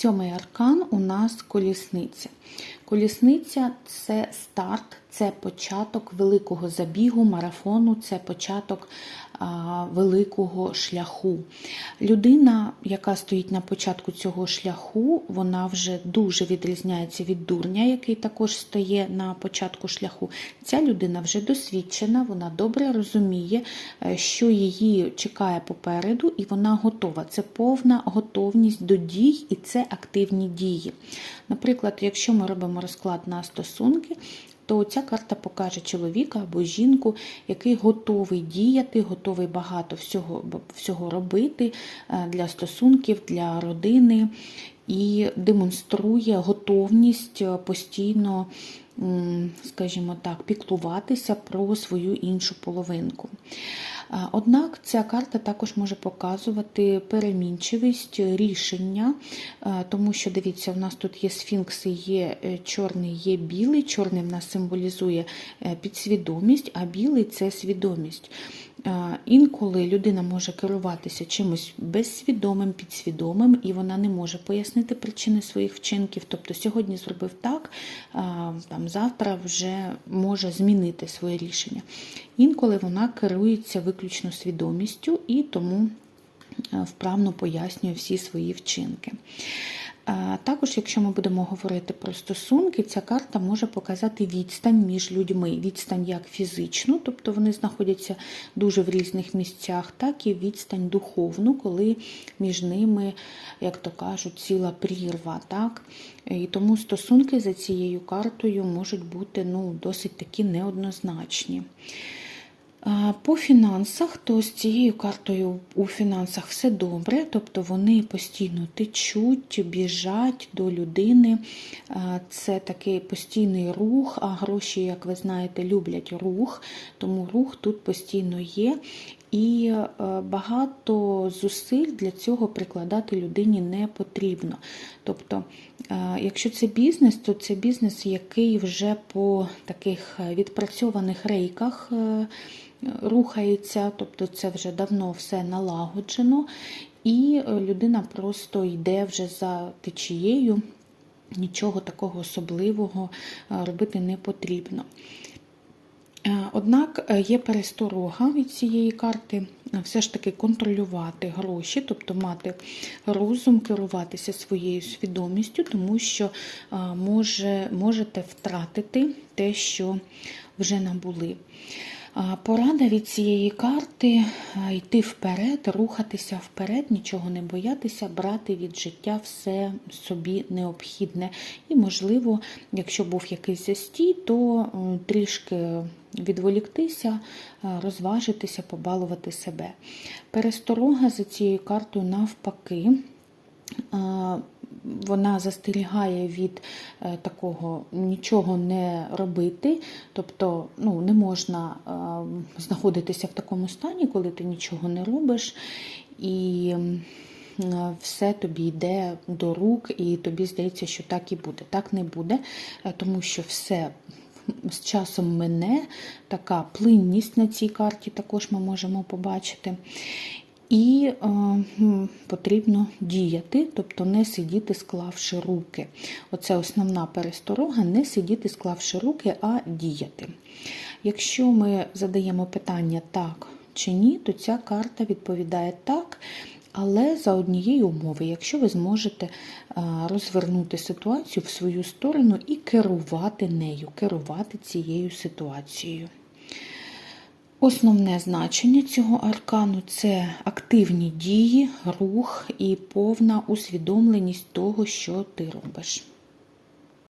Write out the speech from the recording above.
Сьомий аркан у нас колісниця. Колісниця це старт, це початок великого забігу, марафону, це початок великого шляху. Людина, яка стоїть на початку цього шляху, вона вже дуже відрізняється від дурня, який також стає на початку шляху. Ця людина вже досвідчена, вона добре розуміє, е, що її чекає попереду, і вона готова. Це повна готовність до дій, і це активні дії. Наприклад, якщо ми робимо розклад на стосунки, то ця карта покаже чоловіка або жінку, який готовий діяти, готовий багато всього, всього робити е, для стосунків, для родини і демонструє готовність е, постійно, скажімо так, піклуватися про свою іншу половинку. Однак ця карта також може показувати перемінчивість рішення, тому що дивіться, в нас тут є сфінкси, є е, чорний, є білий. Чорний в нас символізує е, підсвідомість, а білий це свідомість. Інколи людина може керуватися чимось безсвідомим, підсвідомим, і вона не може пояснити причини своїх вчинків. Тобто сьогодні зробив так, там завтра вже може змінити своє рішення. Інколи вона керується виключно свідомістю і тому е, вправно пояснює всі свої вчинки. Е, Також, якщо ми будемо говорити про стосунки, ця карта може показати відстань між людьми. Відстань як фізичну, тобто вони знаходяться дуже в різних місцях, так і відстань духовну, коли між ними, як то кажуть, ціла прірва. Так? І тому стосунки за цією картою можуть бути ну, досить такі неоднозначні. По фінансах, то з цією картою у фінансах все добре, тобто вони постійно течуть, біжать до людини. Це такий постійний рух, а гроші, як ви знаєте, люблять рух, тому рух тут постійно є. І е, багато зусиль для цього прикладати людині не потрібно. Тобто, е, якщо це бізнес, то це бізнес, який вже по таких відпрацьованих рейках е, рухається, тобто це вже давно все налагоджено, і людина просто йде вже за течією, нічого такого особливого робити не потрібно. Е, Однак е, є пересторога від цієї карти е, все ж таки контролювати гроші, тобто мати розум, керуватися своєю свідомістю, тому що може, можете втратити те, що вже набули. Порада від цієї карти йти вперед, рухатися вперед, нічого не боятися, брати від життя все собі необхідне. І, можливо, якщо був якийсь застій, то трішки відволіктися, розважитися, побалувати себе. Пересторога за цією картою навпаки вона застерігає від е, такого нічого не робити, тобто ну, не можна е, знаходитися в такому стані, коли ти нічого не робиш, і е, все тобі йде до рук, і тобі здається, що так і буде. Так не буде, тому що все. З часом мине така плинність на цій карті також ми можемо побачити. І е, потрібно діяти, тобто не сидіти, склавши руки. Оце основна пересторога не сидіти, склавши руки, а діяти. Якщо ми задаємо питання так чи ні, то ця карта відповідає так. Але за однієї умови, якщо ви зможете розвернути ситуацію в свою сторону і керувати нею, керувати цією ситуацією. Основне значення цього аркану це активні дії, рух і повна усвідомленість того, що ти робиш.